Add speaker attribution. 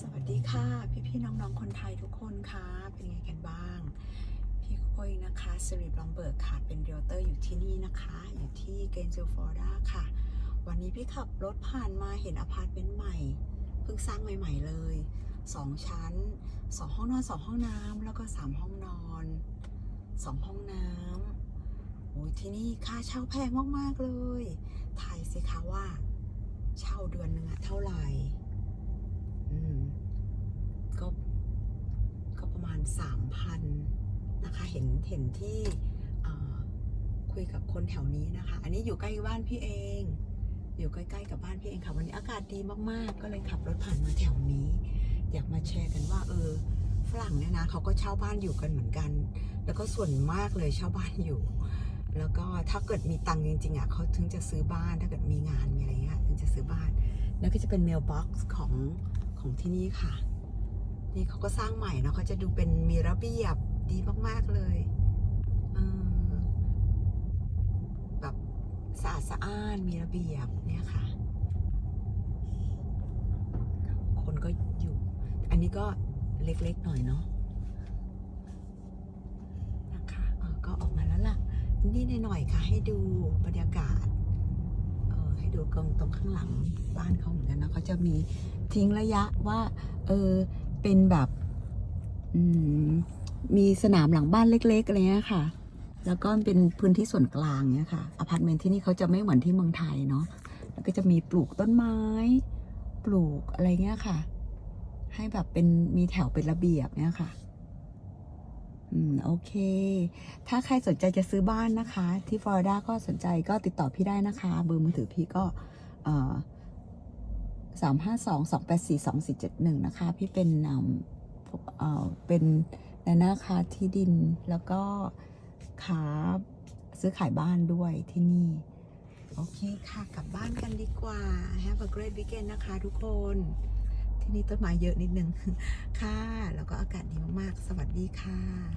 Speaker 1: สวัสดีค่ะ พี่พี่น้องๆ คนไทยทุกคนค่ะ เป็นไงกันบ้าง พี่โก้ยนะคะสิริบลอมเบิร์กค่ะ เป็นเรียลเตอร์อยู่ที่นี่นะคะ อยู่ที่เกนซิลฟอริดาค่ะ วันนี้พี่ขับรถผ่านมาเห็นอพาร์ตเมนต์ใหม่ เพิ่งสร้างใหม่ ๆ เลยสองชั้นสองห้องนอนสองห้องน้ำแล้วก็สามห้องนอนสองห้องน้ำโอ้ยที่นี่ค่าเช่าแพงมากๆเลยทายสิคะว่า เช่าเดือนหนึ่งอะเท่าไหร่ 3,000นะคะ เห็นเห็นที่คุยกับคนแถวนี้นะคะ อันนี้อยู่ใกล้บ้านพี่เอง อยู่ใกล้ๆกับบ้านพี่เองค่ะ วันนี้อากาศดีมากๆ ก็เลยขับรถผ่านมาแถวนี้ อยากมาแชร์กันว่า เออฝรั่งเนี่ยนะเขาก็เช่าบ้านอยู่กันเหมือนกัน แล้วก็ส่วนมากเลยเช่าบ้านอยู่ แล้วก็ถ้าเกิดมีตังค์จริงๆอะเขาถึงจะซื้อบ้าน ถ้าเกิดมีงานมีอะไรเงี้ยถึงจะซื้อบ้าน แล้วก็จะเป็นเมลบ็อกซ์ของของที่นี่ค่ะ นี่เขาก็สร้างใหม่เนาะเขาจะดูเป็นมีระเบียบดีมาก ๆ เลยแบบสะอาดสะอ้านมีระเบียบเนี่ยค่ะ คนก็อยู่ อันนี้ก็เล็ก ๆ หน่อยเนาะนะคะเออก็ออกมาแล้วล่ะ นี่หน่อยค่ะ ให้ดูบรรยากาศเออให้ดูตรงตรงข้างหลังบ้านเขาเหมือนกันนะเขาจะมีทิ้งระยะว่า เออ เป็นแบบมีสนามหลังบ้านเล็กๆอะไรเงี้ยค่ะ แล้วก็เป็นพื้นที่ส่วนกลางเนี้ยค่ะอพาร์ตเมนต์ที่นี่เขาจะไม่เหมือนที่เมืองไทยเนาะแล้วก็จะมีปลูกต้นไม้ ปลูกอะไรเงี้ยค่ะ ให้แบบเป็นมีแถวเป็นระเบียบเนี้ยค่ะ อืมโอเค ถ้าใครสนใจจะซื้อบ้านนะคะ ที่ฟลอริดาก็สนใจก็ติดต่อพี่ได้นะคะ เบอร์มือถือพี่ก็สามห้าสองสอ งแปดสี่สองสี่เจ็ดหนึ่งนะคะ พี่เป็นเอ่อเอ่อเป็นในหน้าค้าที่ดินแล้วก็ค้าซื้อขายบ้านด้วยที่นี่ โอเคค่ะ กลับบ้านกันดีกว่า Have a great weekend นะคะทุกคน ที่นี่ต้นไม้เยอะนิดนึง ค่ะ แล้วก็อากาศดีมากๆ สวัสดีค่ะ